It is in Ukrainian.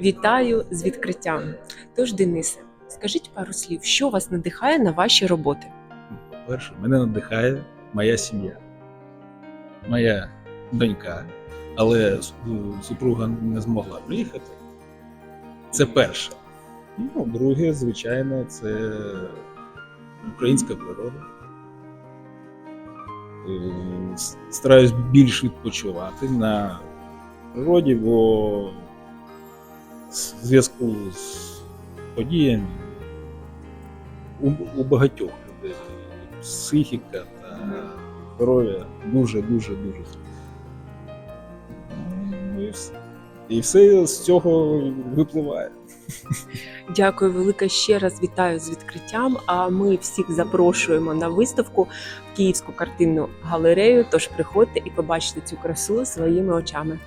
Вітаю з відкриттям. Тож, Денисе, скажіть пару слів, що вас надихає на ваші роботи? По-перше, мене надихає моя сім'я, моя донька, але супруга не змогла приїхати. Це перше. Ну, друге, звичайно, це українська природа. Е, Стараюсь більш відпочивати на природі, бо в зв'язку з подіями у, у багатьох людей психіка та здоров'я дуже, дуже, дуже. Ну, і. І все з цього випливає. Дякую велике ще раз вітаю з відкриттям. А ми всіх запрошуємо на виставку в Київську картинну галерею. Тож приходьте і побачите цю красу своїми очами.